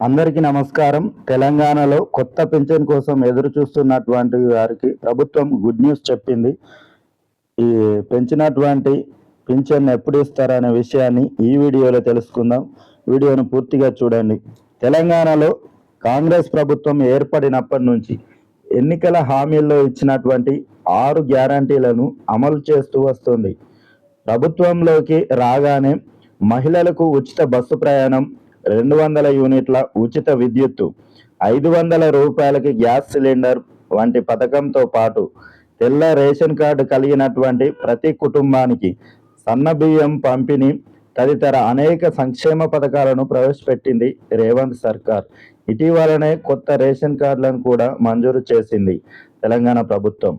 అందరికీ నమస్కారం. తెలంగాణలో కొత్త పింఛన్ కోసం ఎదురు చూస్తున్నటువంటి వారికి ప్రభుత్వం గుడ్ న్యూస్ చెప్పింది. ఈ పెంచినటువంటి పింఛన్ ఎప్పుడు ఇస్తారనే విషయాన్ని ఈ వీడియోలో తెలుసుకుందాం. వీడియోను పూర్తిగా చూడండి. తెలంగాణలో కాంగ్రెస్ ప్రభుత్వం ఏర్పడినప్పటి నుంచి ఎన్నికల హామీల్లో ఇచ్చినటువంటి ఆరు గ్యారంటీలను అమలు చేస్తూ వస్తుంది. ప్రభుత్వంలోకి రాగానే మహిళలకు ఉచిత బస్సు ప్రయాణం రెండు వందల యూనిట్ల ఉచిత విద్యుత్తు ఐదు వందల రూపాయలకి గ్యాస్ సిలిండర్ వంటి పథకంతో పాటు తెల్ల రేషన్ కార్డు కలిగినటువంటి ప్రతి కుటుంబానికి సన్న బియ్యం పంపిణీ తదితర అనేక సంక్షేమ పథకాలను ప్రవేశపెట్టింది రేవంత్ సర్కార్. ఇటీవలనే కొత్త రేషన్ కార్డులను కూడా మంజూరు చేసింది తెలంగాణ ప్రభుత్వం.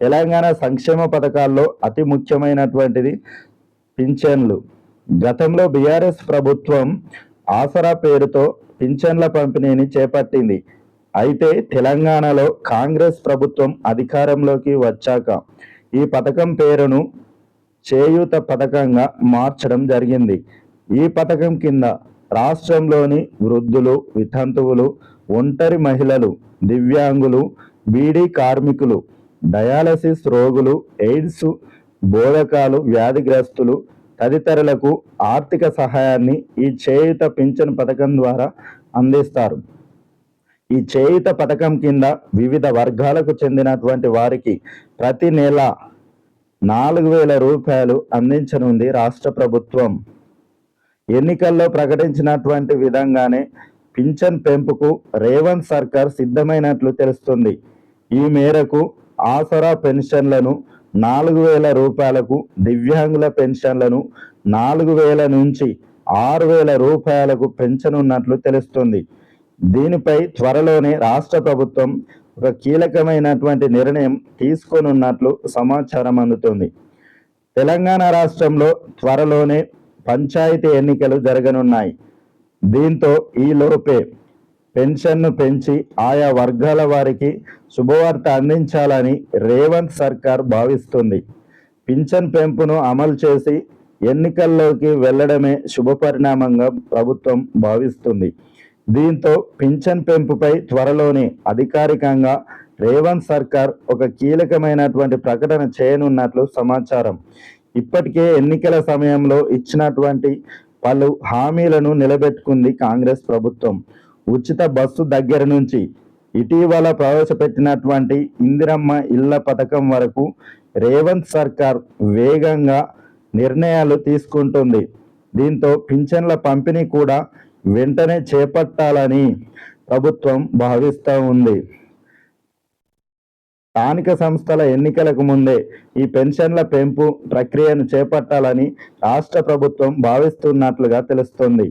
తెలంగాణ సంక్షేమ పథకాల్లో అతి ముఖ్యమైనటువంటిది పింఛన్లు. గతంలో బీఆర్ఎస్ ప్రభుత్వం ఆసరా పేరుతో పింఛన్ల పంపిణీని చేపట్టింది. అయితే తెలంగాణలో కాంగ్రెస్ ప్రభుత్వం అధికారంలోకి వచ్చాక ఈ పథకం పేరును చేయూత పథకంగా మార్చడం జరిగింది. ఈ పథకం కింద రాష్ట్రంలోని వృద్ధులు వితంతువులు ఒంటరి మహిళలు దివ్యాంగులు బీడీ కార్మికులు డయాలసిస్ రోగులు ఎయిడ్స్ బోధకాలు వ్యాధిగ్రస్తులు తదితరులకు ఆర్థిక సహాయాన్ని ఈ చేయుత పింఛన్ పథకం ద్వారా అందిస్తారు. ఈ చేయుత పథకం కింద వివిధ వర్గాలకు చెందినటువంటి వారికి ప్రతి నెల నాలుగు వేల రూపాయలు అందించనుంది రాష్ట్ర ప్రభుత్వం. ఎన్నికల్లో ప్రకటించినటువంటి విధంగానే పింఛన్ పెంపుకు రేవంత్ సర్కార్ సిద్ధమైనట్లు తెలుస్తుంది. ఈ మేరకు ఆసరా పెన్షన్లను నాలుగు వేల రూపాయలకు దివ్యాంగుల పెన్షన్లను నాలుగు వేల నుంచి ఆరు వేల రూపాయలకు పెంచనున్నట్లు తెలుస్తుంది. దీనిపై త్వరలోనే రాష్ట్ర ప్రభుత్వం ఒక కీలకమైనటువంటి నిర్ణయం తీసుకోనున్నట్లు సమాచారం అందుతుంది. తెలంగాణ రాష్ట్రంలో త్వరలోనే పంచాయతీ ఎన్నికలు జరగనున్నాయి. దీంతో ఈ లోపే పెన్షన్ను పెంచి ఆయా వర్గాల వారికి శుభవార్త అందించాలని రేవంత్ సర్కార్ భావిస్తుంది. పింఛన్ పెంపును అమలు చేసి ఎన్నికల్లోకి వెళ్ళడమే శుభపరిణామంగా ప్రభుత్వం భావిస్తుంది. దీంతో పింఛన్ పెంపుపై త్వరలోనే అధికారికంగా రేవంత్ సర్కార్ ఒక కీలకమైనటువంటి ప్రకటన చేయనున్నట్లు సమాచారం. ఇప్పటికే ఎన్నికల సమయంలో ఇచ్చినటువంటి పలు హామీలను నిలబెట్టుకుంది కాంగ్రెస్ ప్రభుత్వం. ఉచిత బస్సు దగ్గర నుంచి ఇటీవల ప్రవేశపెట్టినటువంటి ఇందిరమ్మ ఇళ్ళ పథకం వరకు రేవంత్ సర్కార్ వేగంగా నిర్ణయాలు తీసుకుంటుంది. దీంతో పింఛన్ల పంపిణీ కూడా వెంటనే చేపట్టాలని ప్రభుత్వం భావిస్తూ ఉంది. స్థానిక సంస్థల ఎన్నికలకు ముందే ఈ పెన్షన్ల పెంపు ప్రక్రియను చేపట్టాలని రాష్ట్ర ప్రభుత్వం భావిస్తున్నట్లుగా తెలుస్తుంది.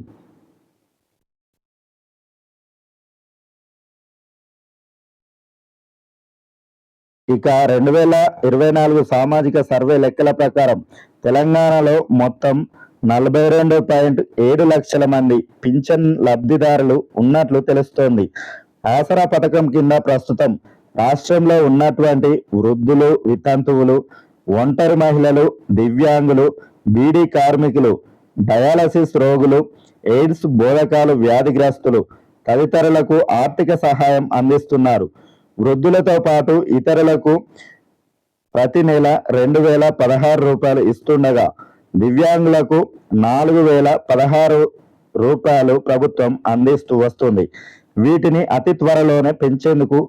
ఇక రెండు వేల ఇరవై నాలుగు సామాజిక సర్వే లెక్కల ప్రకారం తెలంగాణలో మొత్తం నలభై రెండు పాయింట్ ఏడు లక్షల మంది పింఛన్ లబ్ధిదారులు ఉన్నట్లు తెలుస్తోంది. ఆసరా పథకం కింద ప్రస్తుతం రాష్ట్రంలో ఉన్నటువంటి వృద్ధులు వితంతువులు ఒంటరి మహిళలు దివ్యాంగులు బీడీ కార్మికులు డయాలసిస్ రోగులు ఎయిడ్స్ బోధకాలు వ్యాధిగ్రస్తులు తదితరులకు ఆర్థిక సహాయం అందిస్తున్నారు. వృద్ధులతో పాటు ఇతరులకు ప్రతి నెల రెండు వేల పదహారు రూపాయలు ఇస్తుండగా దివ్యాంగులకు నాలుగు వేల పదహారు రూపాయలు ప్రభుత్వం అందిస్తూ వస్తుంది. వీటిని అతి త్వరలోనే పెంచేందుకు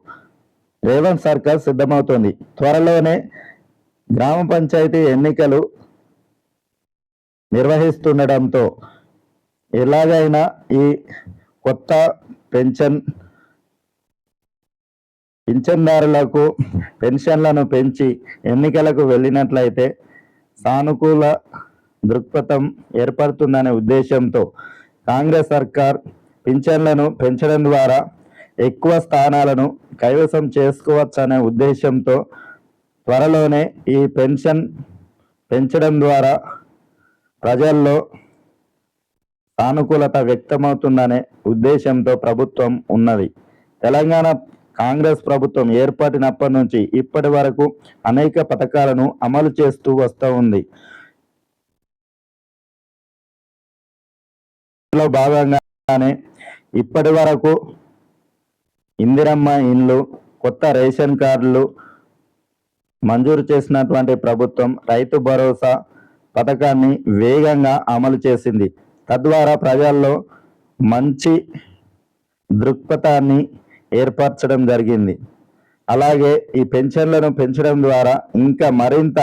రేవంత్ సర్కార్ సిద్ధమవుతుంది. త్వరలోనే గ్రామ పంచాయతీ ఎన్నికలు నిర్వహిస్తుండటంతో ఎలాగైనా ఈ కొత్త పెన్షన్ పింఛన్దారులకు పెన్షన్లను పెంచి ఎన్నికలకు వెళ్ళినట్లయితే సానుకూల దృక్పథం ఏర్పడుతుందనే ఉద్దేశంతో కాంగ్రెస్ సర్కార్ పింఛన్లను పెంచడం ద్వారా ఎక్కువ స్థానాలను కైవసం చేసుకోవచ్చనే ఉద్దేశంతో త్వరలోనే ఈ పెన్షన్ పెంచడం ద్వారా ప్రజల్లో సానుకూలత వ్యక్తమవుతుందనే ఉద్దేశంతో ప్రభుత్వం ఉన్నది. తెలంగాణ కాంగ్రెస్ ప్రభుత్వం ఏర్పడినప్పటి నుంచి ఇప్పటి వరకు అనేక పథకాలను అమలు చేస్తూ వస్తూ ఉంది. లో భాగంగానే ఇప్పటి వరకు ఇందిరమ్మ ఇండ్లు కొత్త రేషన్ కార్డులు మంజూరు చేసినటువంటి ప్రభుత్వం రైతు భరోసా పథకాన్ని వేగంగా అమలు చేసింది. తద్వారా ప్రజల్లో మంచి దృక్పథాన్ని ఏర్పరచడం జరిగింది. అలాగే ఈ పెన్షన్లను పెంచడం ద్వారా ఇంకా మరింత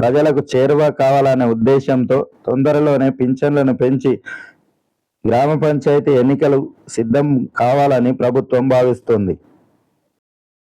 ప్రజలకు చేరువ కావాలనే ఉద్దేశంతో తొందరలోనే పింఛన్లను పెంచి గ్రామ పంచాయతీ ఎన్నికలు సిద్ధం కావాలని ప్రభుత్వం భావిస్తుంది.